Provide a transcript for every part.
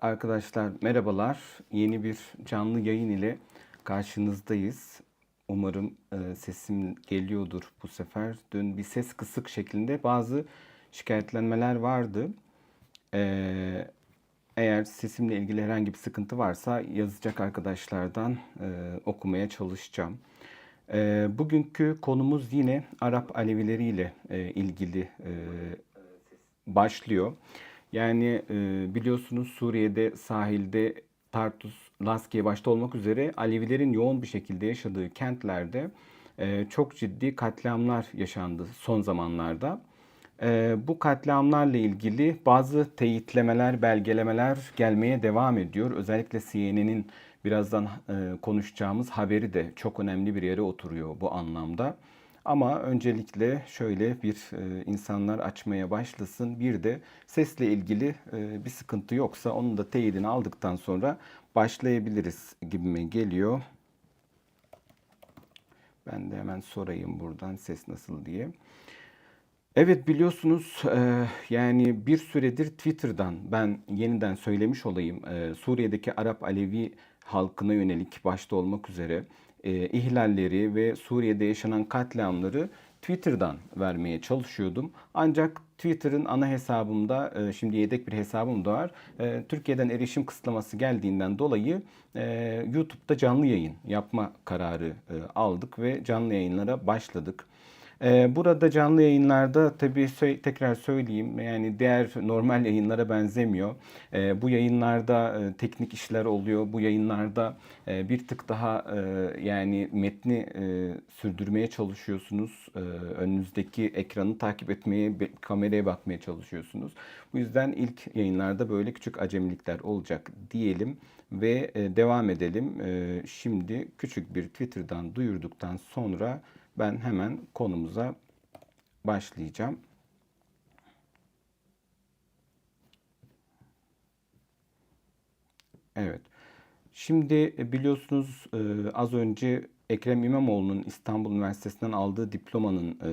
Arkadaşlar merhabalar. Yeni bir canlı yayın ile karşınızdayız. Umarım e, sesim geliyordur bu sefer. Dün bir ses kısık şeklinde bazı şikayetlenmeler vardı. E, eğer sesimle ilgili herhangi bir sıkıntı varsa yazacak arkadaşlardan e, okumaya çalışacağım. E, bugünkü konumuz yine Arap Alevileri ile e, ilgili e, başlıyor. Yani e, biliyorsunuz Suriye'de sahilde Tartus, Laskiye başta olmak üzere Alevilerin yoğun bir şekilde yaşadığı kentlerde e, çok ciddi katliamlar yaşandı son zamanlarda. E, bu katliamlarla ilgili bazı teyitlemeler, belgelemeler gelmeye devam ediyor. Özellikle CNN'in birazdan e, konuşacağımız haberi de çok önemli bir yere oturuyor bu anlamda. Ama öncelikle şöyle bir e, insanlar açmaya başlasın. Bir de sesle ilgili e, bir sıkıntı yoksa onun da teyidini aldıktan sonra başlayabiliriz gibime geliyor. Ben de hemen sorayım buradan ses nasıl diye. Evet biliyorsunuz e, yani bir süredir Twitter'dan ben yeniden söylemiş olayım e, Suriye'deki Arap Alevi halkına yönelik başta olmak üzere e, ihlalleri ve Suriye'de yaşanan katliamları Twitter'dan vermeye çalışıyordum. Ancak Twitter'ın ana hesabımda, e, şimdi yedek bir hesabım da var. E, Türkiye'den erişim kısıtlaması geldiğinden dolayı e, YouTube'da canlı yayın yapma kararı e, aldık ve canlı yayınlara başladık. Ee, Burada canlı yayınlarda tabii tekrar söyleyeyim yani diğer normal yayınlara benzemiyor. Ee, Bu yayınlarda e, teknik işler oluyor. Bu yayınlarda e, bir tık daha e, yani metni sürdürmeye çalışıyorsunuz. Önünüzdeki ekranı takip etmeye, kameraya bakmaya çalışıyorsunuz. Bu yüzden ilk yayınlarda böyle küçük acemilikler olacak diyelim ve devam edelim. Şimdi küçük bir Twitter'dan duyurduktan sonra ben hemen konumuza başlayacağım. Evet. Şimdi e, biliyorsunuz e, az önce Ekrem İmamoğlu'nun İstanbul Üniversitesi'nden aldığı diplomanın e,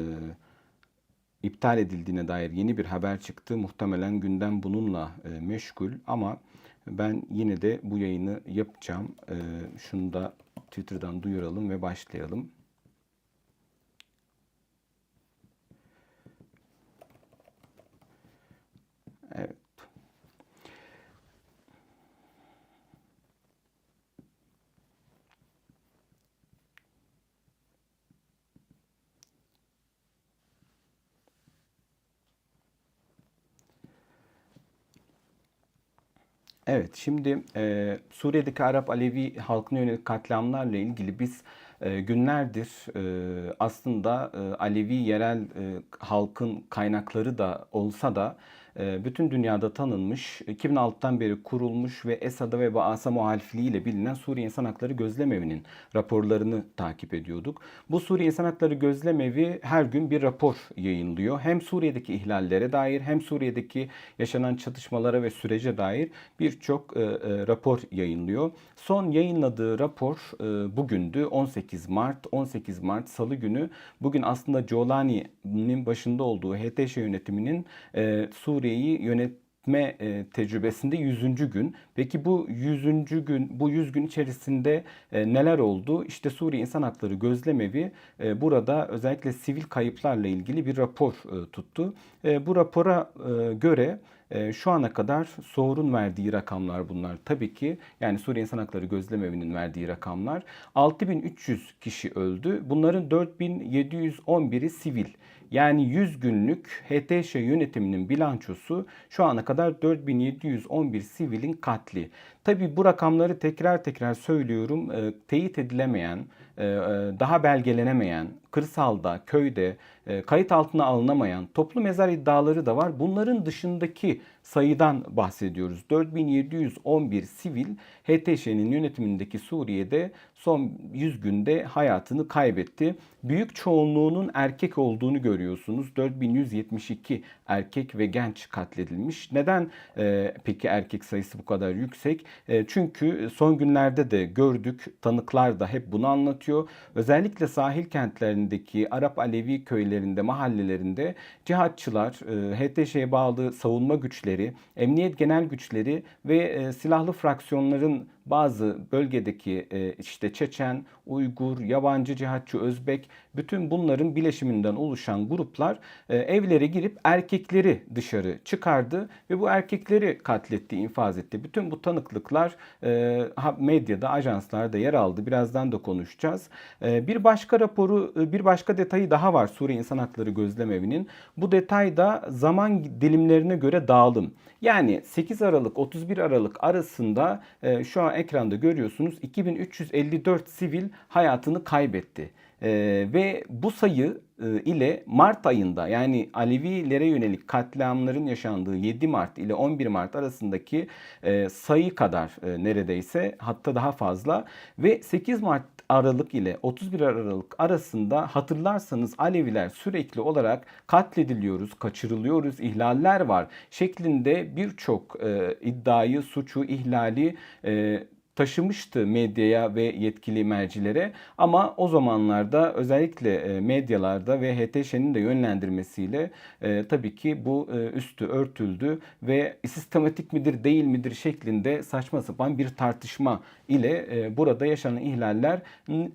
iptal edildiğine dair yeni bir haber çıktı. Muhtemelen gündem bununla meşgul ama ben yine de bu yayını yapacağım. Şunu da Twitter'dan duyuralım ve başlayalım. Evet. Evet, şimdi e, Suriye'deki Arap Alevi halkına yönelik katliamlarla ilgili biz e, günlerdir e, aslında e, Alevi yerel e, halkın kaynakları da olsa da bütün dünyada tanınmış, 2006'dan beri kurulmuş ve Esad'a ve Baas'a muhalifliğiyle bilinen Suriye İnsan Hakları Gözlemevi'nin raporlarını takip ediyorduk. Bu Suriye İnsan Hakları Gözlemevi her gün bir rapor yayınlıyor. Hem Suriye'deki ihlallere dair hem Suriye'deki yaşanan çatışmalara ve sürece dair birçok e, e, rapor yayınlıyor. Son yayınladığı rapor e, bugündü 18 Mart. 18 Mart Salı günü bugün aslında Jolani'nin başında olduğu HTŞ yönetiminin e, Suriye'yi yönetme e, tecrübesinde 100. gün. Peki bu 100. gün, bu 100 gün içerisinde e, neler oldu? İşte Suriye İnsan Hakları Gözlemevi e, burada özellikle sivil kayıplarla ilgili bir rapor e, tuttu. E, bu rapora e, göre e, şu ana kadar SOğur'un verdiği rakamlar bunlar. Tabii ki yani Suriye İnsan Hakları Gözlemevi'nin verdiği rakamlar. 6300 kişi öldü. Bunların 4711'i sivil. Yani 100 günlük HTŞ yönetiminin bilançosu şu ana kadar 4711 sivilin katli. Tabi bu rakamları tekrar tekrar söylüyorum. E, teyit edilemeyen, e, e, daha belgelenemeyen, kırsalda, köyde e, kayıt altına alınamayan toplu mezar iddiaları da var. Bunların dışındaki sayıdan bahsediyoruz. 4711 sivil HTŞ'nin yönetimindeki Suriye'de son 100 günde hayatını kaybetti. Büyük çoğunluğunun erkek olduğunu görüyorsunuz. 4172 erkek ve genç katledilmiş. Neden e, peki erkek sayısı bu kadar yüksek? E, çünkü son günlerde de gördük, tanıklar da hep bunu anlatıyor. Özellikle sahil kentlerindeki Arap Alevi köylerinde, mahallelerinde cihatçılar, e, HTŞ'ye bağlı savunma güçleri güçleri, emniyet genel güçleri ve e, silahlı fraksiyonların bazı bölgedeki e, işte Çeçen, Uygur, yabancı cihatçı, Özbek bütün bunların bileşiminden oluşan gruplar e, evlere girip erkekleri dışarı çıkardı ve bu erkekleri katletti, infaz etti. Bütün bu tanıklıklar e, medyada, ajanslarda yer aldı. Birazdan da konuşacağız. E, bir başka raporu, bir başka detayı daha var Suriye İnsan Hakları Gözlemevi'nin. Bu detay da zaman dilimlerine göre dağılım. Yani 8 Aralık 31 Aralık arasında şu an ekranda görüyorsunuz 2354 sivil hayatını kaybetti. E, ve bu sayı e, ile Mart ayında yani Alevilere yönelik katliamların yaşandığı 7 Mart ile 11 Mart arasındaki e, sayı kadar e, neredeyse hatta daha fazla ve 8 Mart Aralık ile 31 Aralık arasında hatırlarsanız Aleviler sürekli olarak katlediliyoruz, kaçırılıyoruz, ihlaller var şeklinde birçok e, iddiayı, suçu, ihlali e, taşımıştı medyaya ve yetkili mercilere ama o zamanlarda özellikle e, medyalarda ve HTŞ'nin de yönlendirmesiyle e, tabii ki bu e, üstü örtüldü ve sistematik midir değil midir şeklinde saçma sapan bir tartışma ile e, burada yaşanan ihlaller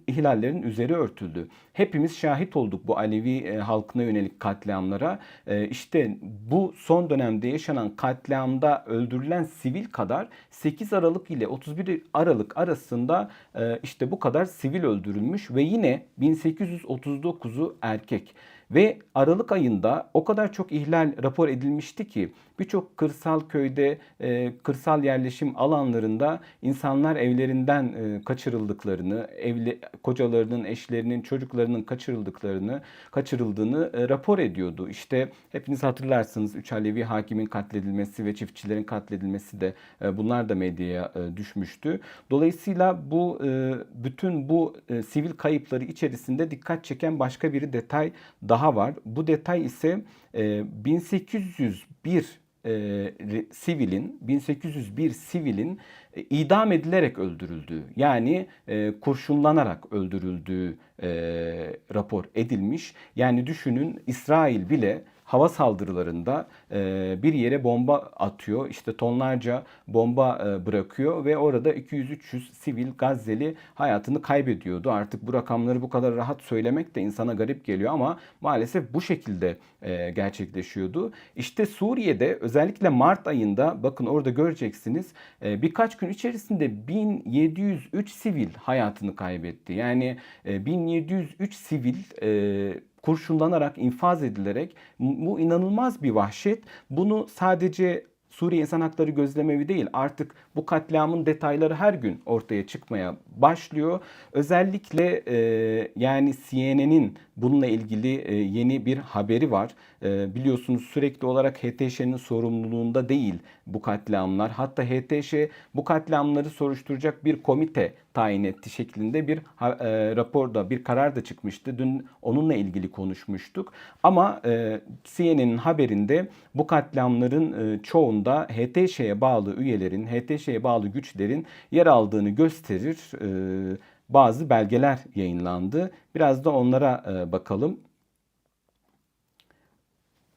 ihlallerin üzeri örtüldü. Hepimiz şahit olduk bu Alevi e, halkına yönelik katliamlara. E, işte bu son dönemde yaşanan katliamda öldürülen sivil kadar 8 Aralık ile 31 Aralık arasında e, işte bu kadar sivil öldürülmüş ve yine 1839'u erkek. Ve Aralık ayında o kadar çok ihlal rapor edilmişti ki birçok kırsal köyde, e, kırsal yerleşim alanlarında insanlar evlerinden e, kaçırıldıklarını, evli kocalarının, eşlerinin, çocuklarının kaçırıldıklarını, kaçırıldığını e, rapor ediyordu. İşte hepiniz hatırlarsınız 3 Alevi hakimin katledilmesi ve çiftçilerin katledilmesi de e, bunlar da medyaya e, düşmüştü. Dolayısıyla bu e, bütün bu e, sivil kayıpları içerisinde dikkat çeken başka bir detay daha var. Bu detay ise e, 1801 e, re- sivilin 1801 sivilin e, idam edilerek öldürüldüğü yani e, kurşunlanarak öldürüldüğü e, rapor edilmiş. Yani düşünün İsrail bile hava saldırılarında e, bir yere bomba atıyor. işte tonlarca bomba e, bırakıyor ve orada 200-300 sivil Gazze'li hayatını kaybediyordu. Artık bu rakamları bu kadar rahat söylemek de insana garip geliyor ama maalesef bu şekilde e, gerçekleşiyordu. İşte Suriye'de özellikle Mart ayında bakın orada göreceksiniz e, birkaç gün içerisinde 1703 sivil hayatını kaybetti. Yani e, 1703 sivil e, kurşunlanarak, infaz edilerek bu inanılmaz bir vahşet. Bunu sadece Suriye İnsan Hakları Gözlemevi değil artık bu katliamın detayları her gün ortaya çıkmaya başlıyor. Özellikle e, yani CNN'in bununla ilgili e, yeni bir haberi var. E, biliyorsunuz sürekli olarak HTŞ'nin sorumluluğunda değil bu katliamlar. Hatta HTŞ bu katliamları soruşturacak bir komite tayin etti şeklinde bir e, raporda bir karar da çıkmıştı. Dün onunla ilgili konuşmuştuk. Ama CNN'in haberinde bu katliamların çoğunda HTŞ'ye bağlı üyelerin, HTŞ'ye bağlı güçlerin yer aldığını gösterir. Bazı belgeler yayınlandı. Biraz da onlara e, bakalım.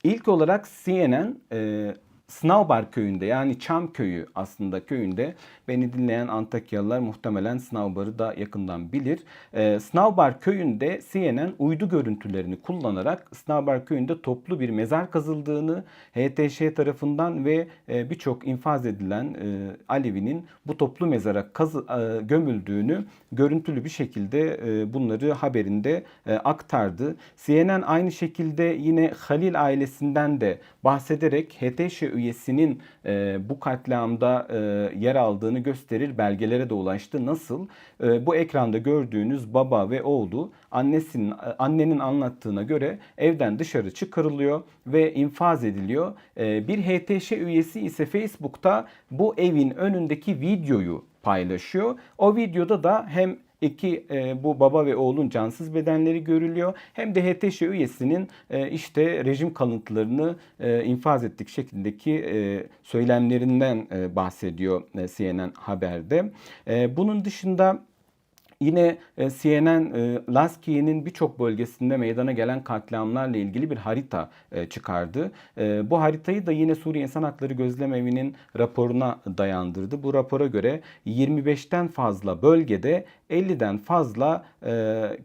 İlk olarak CNN Snaubar köyünde yani Çam köyü aslında köyünde beni dinleyen Antakyalılar muhtemelen Snaubar'ı da yakından bilir. E, Snaubar köyünde CNN uydu görüntülerini kullanarak Snaubar köyünde toplu bir mezar kazıldığını HTŞ tarafından ve e, birçok infaz edilen e, Alevi'nin bu toplu mezara kazı, e, gömüldüğünü görüntülü bir şekilde e, bunları haberinde e, aktardı. CNN aynı şekilde yine Halil ailesinden de bahsederek HTŞ üyesinin e, bu katliamda e, yer aldığını gösterir belgelere de ulaştı. Nasıl? E, bu ekranda gördüğünüz baba ve oğlu annesinin annenin anlattığına göre evden dışarı çıkarılıyor ve infaz ediliyor. E, bir HTŞ üyesi ise Facebook'ta bu evin önündeki videoyu paylaşıyor. O videoda da hem İki e, bu baba ve oğlun cansız bedenleri görülüyor. Hem de HTŞ üyesinin e, işte rejim kalıntılarını e, infaz ettik şeklindeki e, söylemlerinden e, bahsediyor e, CNN haberde. E, bunun dışında Yine e, CNN e, Laskiye'nin birçok bölgesinde meydana gelen katliamlarla ilgili bir harita e, çıkardı. Bu haritayı da yine Suriye İnsan Hakları Gözlem Evi'nin raporuna dayandırdı. Bu rapora göre 25'ten fazla bölgede 50'den fazla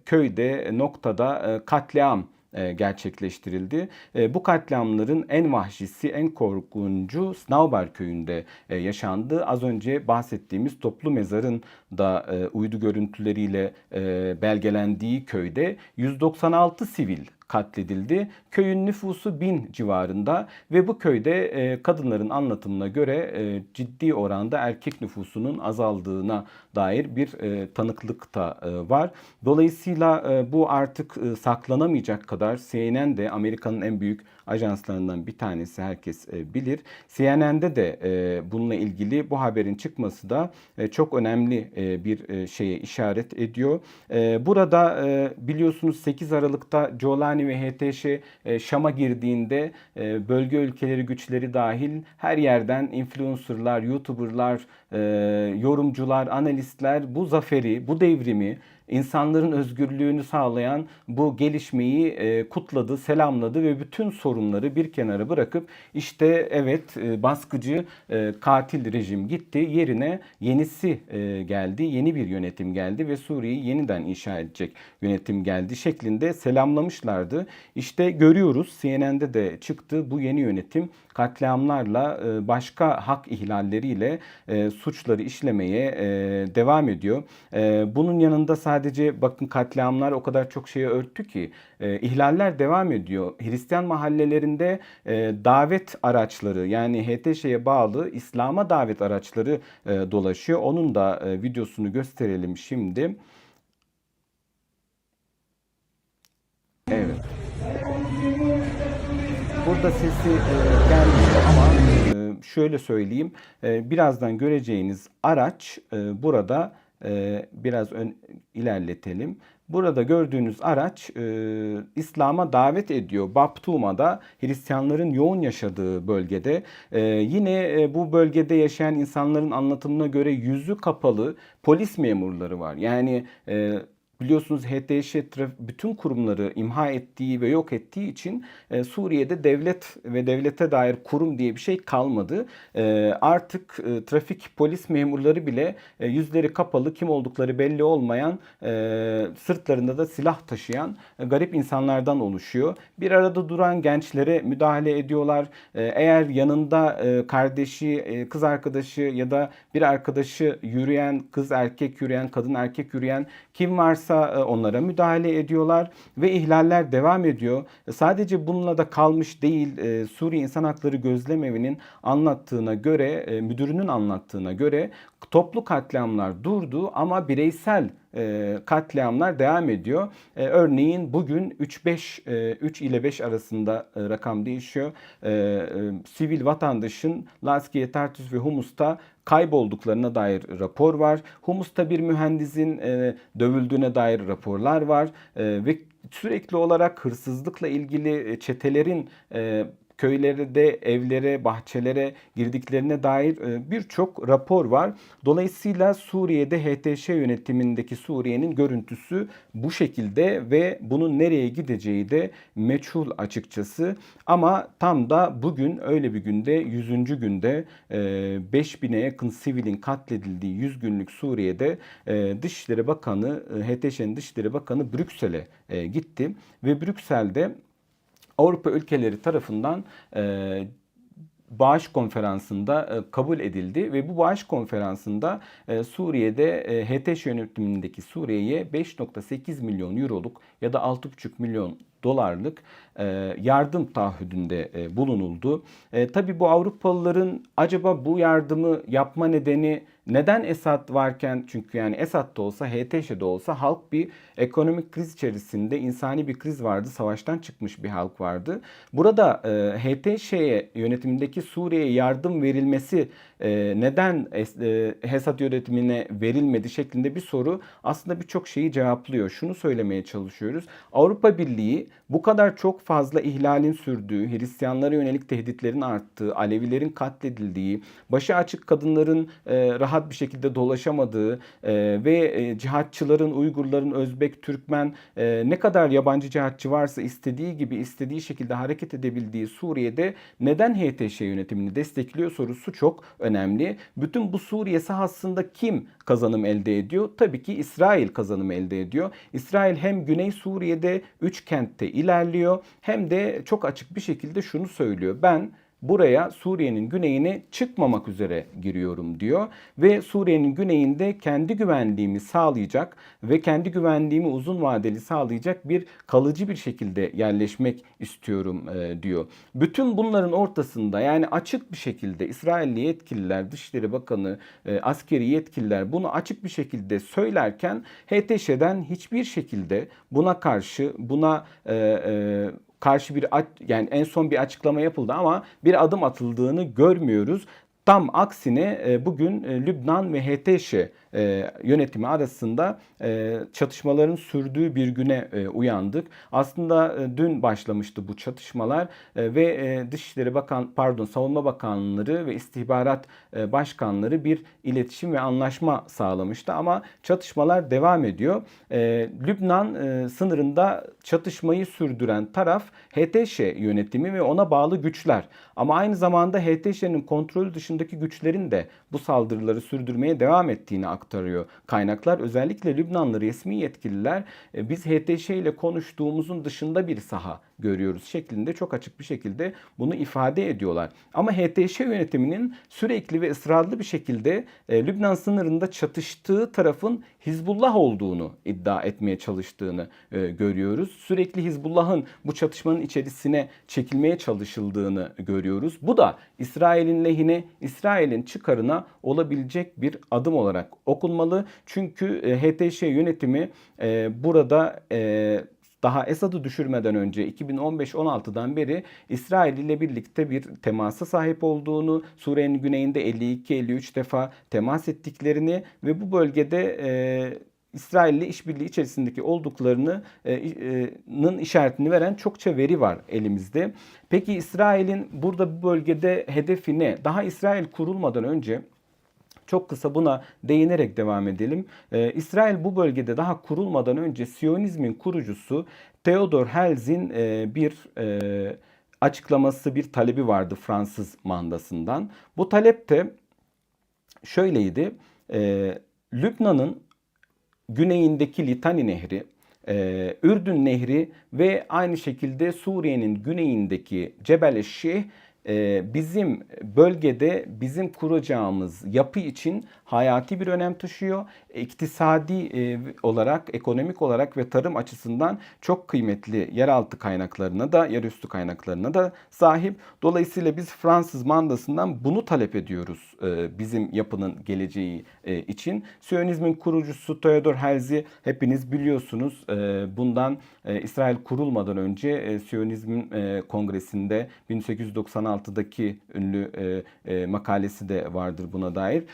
köyde noktada katliam gerçekleştirildi. E, Bu katliamların en vahşisi, en korkuncu Snauber köyünde e, yaşandı. Az önce bahsettiğimiz toplu mezarın da e, uydu görüntüleriyle e, belgelendiği köyde 196 sivil katledildi. Köyün nüfusu bin civarında ve bu köyde e, kadınların anlatımına göre e, ciddi oranda erkek nüfusunun azaldığına dair bir e, tanıklık da e, var. Dolayısıyla e, bu artık e, saklanamayacak kadar CNN de Amerika'nın en büyük ajanslarından bir tanesi herkes e, bilir. CNN'de de e, bununla ilgili bu haberin çıkması da e, çok önemli e, bir e, şeye işaret ediyor. E, burada e, biliyorsunuz 8 Aralık'ta Jolani ve HTŞ e, Şam'a girdiğinde e, bölge ülkeleri güçleri dahil her yerden influencerlar, youtuberlar, e, yorumcular, analistler bu zaferi, bu devrimi insanların özgürlüğünü sağlayan bu gelişmeyi e, kutladı, selamladı ve bütün sorunları bir kenara bırakıp işte evet e, baskıcı e, katil rejim gitti yerine yenisi geldi, yeni bir yönetim geldi ve Suriye'yi yeniden inşa edecek yönetim geldi şeklinde selamlamışlardı. İşte görüyoruz CNN'de de çıktı bu yeni yönetim katliamlarla başka hak ihlalleriyle suçları işlemeye devam ediyor. Bunun yanında sadece bakın katliamlar o kadar çok şeye örttü ki e, ihlaller devam ediyor. Hristiyan mahallelerinde e, davet araçları yani HTŞ'ye bağlı İslam'a davet araçları e, dolaşıyor. Onun da e, videosunu gösterelim şimdi. Evet. Burada sesi e, gelmiyor ama e, şöyle söyleyeyim. E, birazdan göreceğiniz araç e, burada e, biraz ön, ilerletelim. Burada gördüğünüz araç e, İslam'a davet ediyor. Baptuma'da Hristiyanların yoğun yaşadığı bölgede. E, yine e, bu bölgede yaşayan insanların anlatımına göre yüzü kapalı polis memurları var. Yani e, Biliyorsunuz HTŞ bütün kurumları imha ettiği ve yok ettiği için e, Suriye'de devlet ve devlete dair kurum diye bir şey kalmadı. E, artık e, trafik polis memurları bile yüzleri kapalı, kim oldukları belli olmayan, sırtlarında da silah taşıyan garip insanlardan oluşuyor. Bir arada duran gençlere müdahale ediyorlar. Eğer yanında kardeşi, kız arkadaşı ya da bir arkadaşı yürüyen, kız erkek yürüyen, kadın erkek yürüyen kim varsa varsa e, onlara müdahale ediyorlar ve ihlaller devam ediyor. E, sadece bununla da kalmış değil. E, Suriye İnsan Hakları Gözlem Evi'nin anlattığına göre, müdürünün anlattığına göre toplu katliamlar durdu ama bireysel katliamlar devam ediyor. Örneğin bugün 3-5 3 ile 5 arasında rakam değişiyor. Sivil vatandaşın Laskiye, Tartus ve Humus'ta kaybolduklarına dair rapor var. Humus'ta bir mühendisin dövüldüğüne dair raporlar var ve sürekli olarak hırsızlıkla ilgili çetelerin köylerde evlere, bahçelere girdiklerine dair e, birçok rapor var. Dolayısıyla Suriye'de HTŞ yönetimindeki Suriye'nin görüntüsü bu şekilde ve bunun nereye gideceği de meçhul açıkçası. Ama tam da bugün öyle bir günde 100. günde 5000'e yakın sivilin katledildiği 100 günlük Suriye'de e, Dışişleri Bakanı, e, HTŞ'nin Dışişleri Bakanı Brüksel'e gitti ve Brüksel'de Avrupa ülkeleri tarafından e, bağış konferansında e, kabul edildi ve bu bağış konferansında e, Suriye'de e, HTŞ yönetimindeki Suriye'ye 5.8 milyon euroluk ya da 6.5 milyon dolarlık yardım taahhüdünde bulunuldu. E, Tabi bu Avrupalıların acaba bu yardımı yapma nedeni neden Esad varken çünkü yani Esad da olsa HTŞ'de olsa halk bir ekonomik kriz içerisinde insani bir kriz vardı. Savaştan çıkmış bir halk vardı. Burada e, HTŞ'ye yönetimindeki Suriye'ye yardım verilmesi e, neden e, Esad yönetimine verilmedi şeklinde bir soru aslında birçok şeyi cevaplıyor. Şunu söylemeye çalışıyoruz. Avrupa Birliği bu kadar çok fazla ihlalin sürdüğü, Hristiyanlara yönelik tehditlerin arttığı, Alevilerin katledildiği, başı açık kadınların e, rahat rahat bir şekilde dolaşamadığı e, ve e, cihatçıların, Uygurların, Özbek, Türkmen e, ne kadar yabancı cihatçı varsa istediği gibi istediği şekilde hareket edebildiği Suriye'de neden HTŞ yönetimini destekliyor sorusu çok önemli. Bütün bu Suriye sahasında kim kazanım elde ediyor? Tabii ki İsrail kazanım elde ediyor. İsrail hem Güney Suriye'de 3 kentte ilerliyor hem de çok açık bir şekilde şunu söylüyor. Ben buraya Suriye'nin güneyine çıkmamak üzere giriyorum diyor ve Suriye'nin güneyinde kendi güvenliğimi sağlayacak ve kendi güvenliğimi uzun vadeli sağlayacak bir kalıcı bir şekilde yerleşmek istiyorum e, diyor. Bütün bunların ortasında yani açık bir şekilde İsrailli yetkililer, Dışişleri Bakanı, e, askeri yetkililer bunu açık bir şekilde söylerken HTŞ'den hiçbir şekilde buna karşı buna e, e, karşı bir yani en son bir açıklama yapıldı ama bir adım atıldığını görmüyoruz. Tam aksine e, bugün e, Lübnan ve HTŞ e, yönetimi arasında çatışmaların sürdüğü bir güne uyandık. Aslında dün başlamıştı bu çatışmalar ve Dışişleri Bakan pardon Savunma Bakanları ve istihbarat başkanları bir iletişim ve anlaşma sağlamıştı ama çatışmalar devam ediyor. Lübnan sınırında çatışmayı sürdüren taraf HTŞ yönetimi ve ona bağlı güçler. Ama aynı zamanda HTŞ'nin kontrolü dışındaki güçlerin de bu saldırıları sürdürmeye devam ettiğini aktarıyor kaynaklar. Özellikle Lübnanlı resmi yetkililer e, biz HTŞ ile konuştuğumuzun dışında bir saha görüyoruz şeklinde çok açık bir şekilde bunu ifade ediyorlar. Ama HTŞ yönetiminin sürekli ve ısrarlı bir şekilde e, Lübnan sınırında çatıştığı tarafın Hizbullah olduğunu iddia etmeye çalıştığını e, görüyoruz. Sürekli Hizbullah'ın bu çatışmanın içerisine çekilmeye çalışıldığını görüyoruz. Bu da İsrail'in lehine, İsrail'in çıkarına olabilecek bir adım olarak okunmalı. Çünkü e, HTŞ yönetimi e, burada e, daha Esad'ı düşürmeden önce 2015-16'dan beri İsrail ile birlikte bir temasa sahip olduğunu, Suriye'nin güneyinde 52-53 defa temas ettiklerini ve bu bölgede e, İsrail ile işbirliği içerisindeki olduklarının e, e, işaretini veren çokça veri var elimizde. Peki İsrail'in burada bu bölgede hedefi ne? Daha İsrail kurulmadan önce çok kısa buna değinerek devam edelim. Ee, İsrail bu bölgede daha kurulmadan önce Siyonizmin kurucusu Theodor Herzl'in e, bir e, açıklaması, bir talebi vardı Fransız mandasından. Bu talep de şöyleydi. E, Lübnan'ın güneyindeki Litani Nehri, e, Ürdün Nehri ve aynı şekilde Suriye'nin güneyindeki Cebel-i e, bizim bölgede bizim kuracağımız yapı için hayati bir önem taşıyor. İktisadi e, olarak, ekonomik olarak ve tarım açısından çok kıymetli yeraltı kaynaklarına da, yerüstü kaynaklarına da sahip. Dolayısıyla biz Fransız mandasından bunu talep ediyoruz e, bizim yapının geleceği e, için. Siyonizmin kurucusu Theodor Herzl hepiniz biliyorsunuz. Bundan İsrail kurulmadan önce Siyonizmin kongresinde 1896'daki ünlü makalesi de vardır buna dair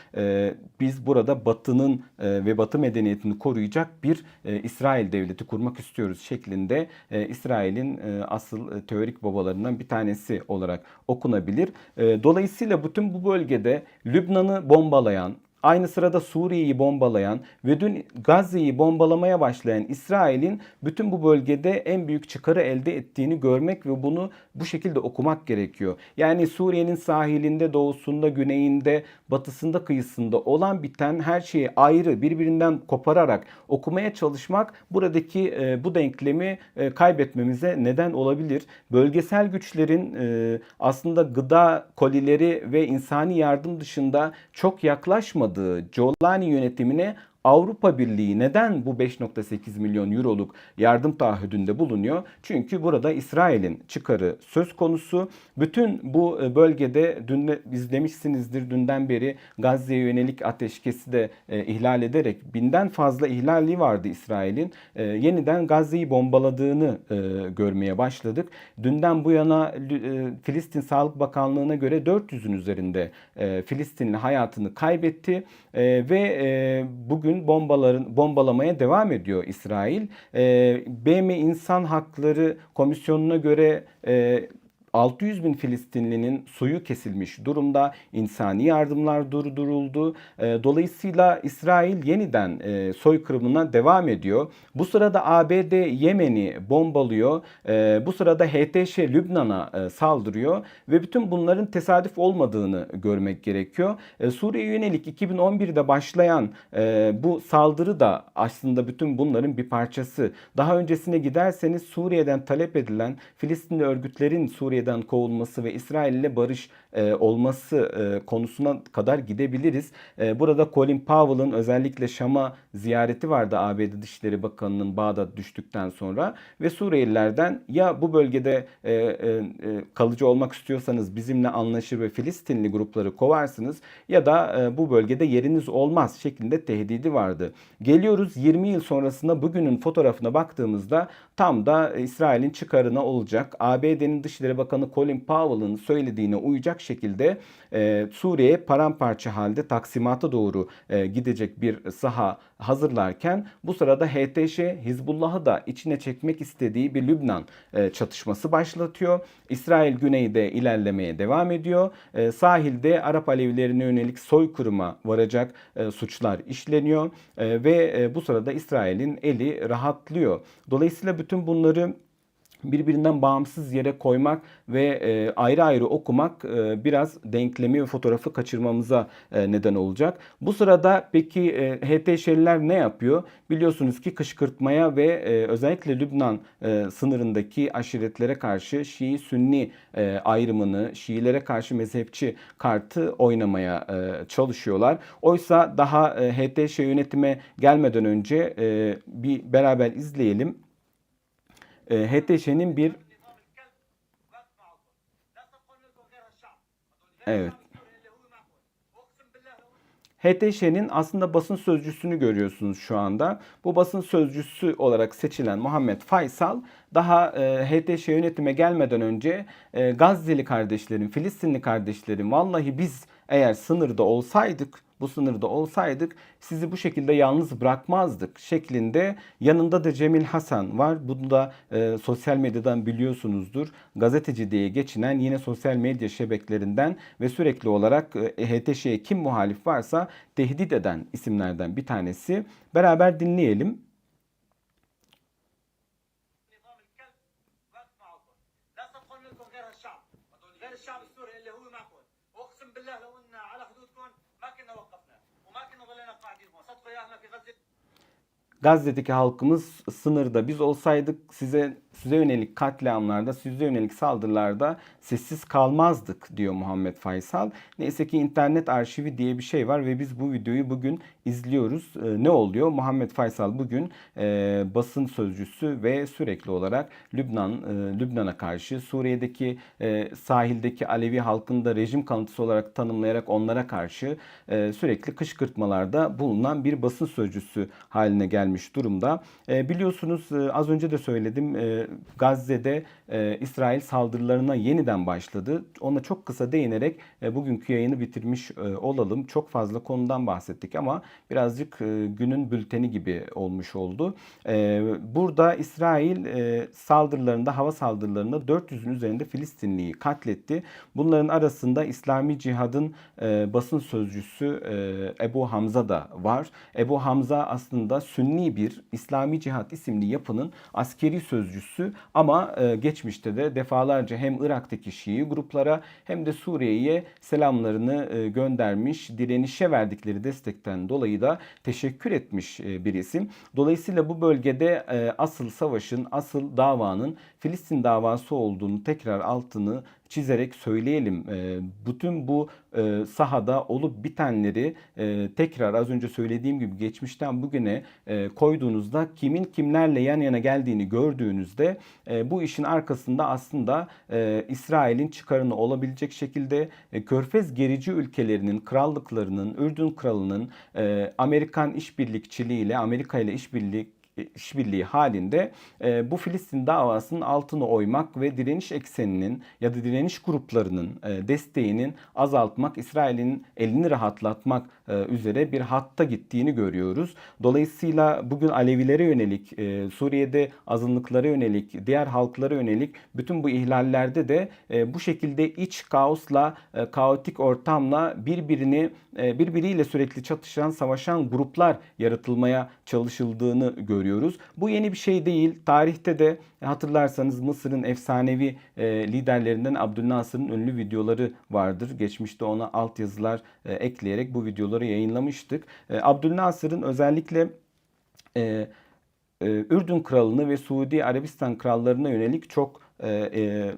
biz burada Batı'nın e, ve Batı medeniyetini koruyacak bir e, İsrail devleti kurmak istiyoruz şeklinde e, İsrail'in asıl teorik babalarından bir tanesi olarak okunabilir. Dolayısıyla bütün bu bölgede Lübnan'ı bombalayan, Aynı sırada Suriye'yi bombalayan ve dün Gazze'yi bombalamaya başlayan İsrail'in bütün bu bölgede en büyük çıkarı elde ettiğini görmek ve bunu bu şekilde okumak gerekiyor. Yani Suriye'nin sahilinde, doğusunda, güneyinde, batısında, kıyısında olan biten her şeyi ayrı birbirinden kopararak okumaya çalışmak buradaki e, bu denklemi e, kaybetmemize neden olabilir. Bölgesel güçlerin e, aslında gıda kolileri ve insani yardım dışında çok yaklaşmadığı olmadığı Giuliani yönetimine Avrupa Birliği neden bu 5.8 milyon euroluk yardım taahhüdünde bulunuyor? Çünkü burada İsrail'in çıkarı söz konusu. Bütün bu e, bölgede dün izlemişsinizdir dünden beri Gazze'ye yönelik ateşkesi de e, ihlal ederek binden fazla ihlali vardı İsrail'in. E, yeniden Gazze'yi bombaladığını e, görmeye başladık. Dünden bu yana e, Filistin Sağlık Bakanlığı'na göre 400'ün üzerinde e, Filistinli hayatını kaybetti e, ve e, bugün bugün bombaların bombalamaya devam ediyor İsrail. E, BM İnsan Hakları Komisyonu'na göre e, 600 bin Filistinlinin suyu kesilmiş durumda. İnsani yardımlar durduruldu. E, dolayısıyla İsrail yeniden e, soykırımına devam ediyor. Bu sırada ABD Yemen'i bombalıyor. E, bu sırada HTŞ Lübnan'a e, saldırıyor ve bütün bunların tesadüf olmadığını görmek gerekiyor. E, Suriye'ye yönelik 2011'de başlayan e, bu saldırı da aslında bütün bunların bir parçası. Daha öncesine giderseniz Suriye'den talep edilen Filistinli örgütlerin Suriye'den kovulması ve İsrail ile barış e, olması e, konusuna kadar gidebiliriz. E, burada Colin Powell'ın özellikle Şam'a ziyareti vardı ABD Dışişleri Bakanı'nın Bağdat düştükten sonra ve Suriyelilerden ya bu bölgede kalıcı olmak istiyorsanız bizimle anlaşır ve Filistinli grupları kovarsınız ya da bu bölgede yeriniz olmaz şeklinde tehdidi vardı. Geliyoruz 20 yıl sonrasında bugünün fotoğrafına baktığımızda tam da İsrail'in çıkarına olacak. ABD'nin Dışişleri Bakanı Colin Powell'ın söylediğine uyacak şekilde e, Suriye'ye paramparça halde taksimata doğru e, gidecek bir saha hazırlarken bu sırada HTŞ Hizbullah'ı da içine çekmek istediği bir Lübnan e, çatışması başlatıyor. İsrail güneyde ilerlemeye devam ediyor. E, sahilde Arap Alevilerine yönelik soykırıma varacak e, suçlar işleniyor e, ve e, bu sırada İsrail'in eli rahatlıyor. Dolayısıyla bütün bunları birbirinden bağımsız yere koymak ve e, ayrı ayrı okumak e, biraz denklemi ve fotoğrafı kaçırmamıza e, neden olacak. Bu sırada peki e, ne yapıyor? Biliyorsunuz ki kışkırtmaya ve özellikle Lübnan sınırındaki aşiretlere karşı Şii-Sünni ayrımını, Şiilere karşı mezhepçi kartı oynamaya çalışıyorlar. Oysa daha HTŞ yönetime gelmeden önce bir beraber izleyelim e, HTŞ'nin bir Evet. HTŞ'nin aslında basın sözcüsünü görüyorsunuz şu anda. Bu basın sözcüsü olarak seçilen Muhammed Faysal daha e, HTŞ yönetime gelmeden önce e, Gazze'li kardeşlerim, Filistinli kardeşlerim vallahi biz eğer sınırda olsaydık bu sınırda olsaydık sizi bu şekilde yalnız bırakmazdık şeklinde yanında da Cemil Hasan var. Bunu da e, sosyal medyadan biliyorsunuzdur. Gazeteci diye geçinen yine sosyal medya şebeklerinden ve sürekli olarak e, HTŞ'ye kim muhalif varsa tehdit eden isimlerden bir tanesi. Beraber dinleyelim. الشعب السوري اللي هو معكم واقسم بالله لو Gazze'deki halkımız sınırda biz olsaydık size size yönelik katliamlarda, size yönelik saldırılarda sessiz kalmazdık diyor Muhammed Faysal. Neyse ki internet arşivi diye bir şey var ve biz bu videoyu bugün izliyoruz. Ee, ne oluyor? Muhammed Faysal bugün e, basın sözcüsü ve sürekli olarak Lübnan e, Lübnan'a karşı Suriye'deki e, sahildeki Alevi halkını da rejim kanıtısı olarak tanımlayarak onlara karşı e, sürekli kışkırtmalarda bulunan bir basın sözcüsü haline gelmiş durumda. E, biliyorsunuz e, az önce de söyledim e, Gazze'de e, İsrail saldırılarına yeniden başladı. Ona çok kısa değinerek e, bugünkü yayını bitirmiş e, olalım. Çok fazla konudan bahsettik ama birazcık e, günün bülteni gibi olmuş oldu. E, burada İsrail e, saldırılarında, hava saldırılarında 400'ün üzerinde Filistinliyi katletti. Bunların arasında İslami Cihad'ın e, basın sözcüsü e, Ebu Hamza da var. Ebu Hamza aslında Sünni bir İslami Cihad isimli yapının askeri sözcüsü ama e, geçmişte de defalarca hem Irak'taki Şii gruplara hem de Suriye'ye selamlarını e, göndermiş, direnişe verdikleri destekten dolayı da teşekkür etmiş e, bir isim. Dolayısıyla bu bölgede e, asıl savaşın, asıl davanın Filistin davası olduğunu tekrar altını çizerek söyleyelim. E, bütün bu e, sahada olup bitenleri e, tekrar az önce söylediğim gibi geçmişten bugüne e, koyduğunuzda kimin kimlerle yan yana geldiğini gördüğünüzde bu işin arkasında aslında İsrail'in çıkarını olabilecek şekilde Körfez gerici ülkelerinin, krallıklarının, Ürdün kralının Amerikan işbirlikçiliğiyle, Amerika ile işbirlik işbirliği halinde e, bu Filistin davasının altını oymak ve direniş ekseninin ya da direniş gruplarının e, desteğinin azaltmak, İsrail'in elini rahatlatmak e, üzere bir hatta gittiğini görüyoruz. Dolayısıyla bugün Alevilere yönelik, e, Suriye'de azınlıklara yönelik, diğer halklara yönelik bütün bu ihlallerde de e, bu şekilde iç kaosla, e, kaotik ortamla birbirini e, birbiriyle sürekli çatışan, savaşan gruplar yaratılmaya çalışıldığını görüyoruz. Bu yeni bir şey değil. Tarihte de hatırlarsanız Mısır'ın efsanevi e, liderlerinden Abdülnasır'ın ünlü videoları vardır. Geçmişte ona altyazılar e, ekleyerek bu videoları yayınlamıştık. E, Abdülnasır'ın özellikle e, e, Ürdün kralını ve Suudi Arabistan krallarına yönelik çok e, e,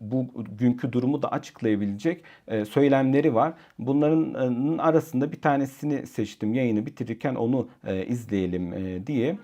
bu günkü durumu da açıklayabilecek e, söylemleri var. Bunların e, arasında bir tanesini seçtim. Yayını bitirirken onu e, izleyelim e, diye.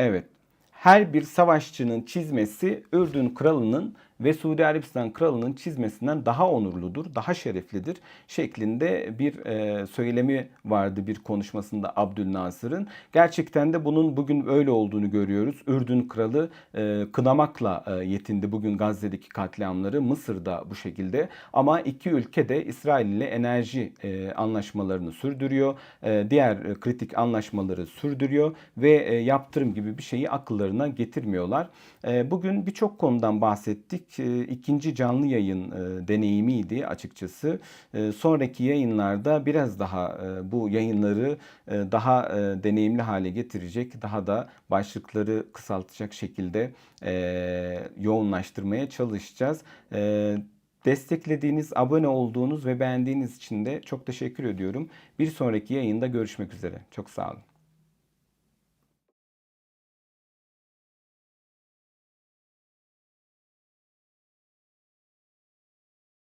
Evet. Her bir savaşçının çizmesi Ürdün kralının ve Suudi Arabistan kralının çizmesinden daha onurludur, daha şereflidir şeklinde bir e, söylemi vardı bir konuşmasında Abdülnasır'ın. Gerçekten de bunun bugün öyle olduğunu görüyoruz. Ürdün kralı e, kınamakla e, yetindi bugün Gazze'deki katliamları, Mısır'da bu şekilde. Ama iki ülke de İsrail ile enerji e, anlaşmalarını sürdürüyor. E, diğer e, kritik anlaşmaları sürdürüyor ve e, yaptırım gibi bir şeyi akıllarına getirmiyorlar. E, bugün birçok konudan bahsettik. E, ikinci canlı yayın e, deneyimiydi açıkçası. E, sonraki yayınlarda biraz daha bu yayınları daha deneyimli hale getirecek, daha da başlıkları kısaltacak şekilde yoğunlaştırmaya çalışacağız. Desteklediğiniz, abone olduğunuz ve beğendiğiniz için de çok teşekkür ediyorum. Bir sonraki yayında görüşmek üzere. Çok sağ olun.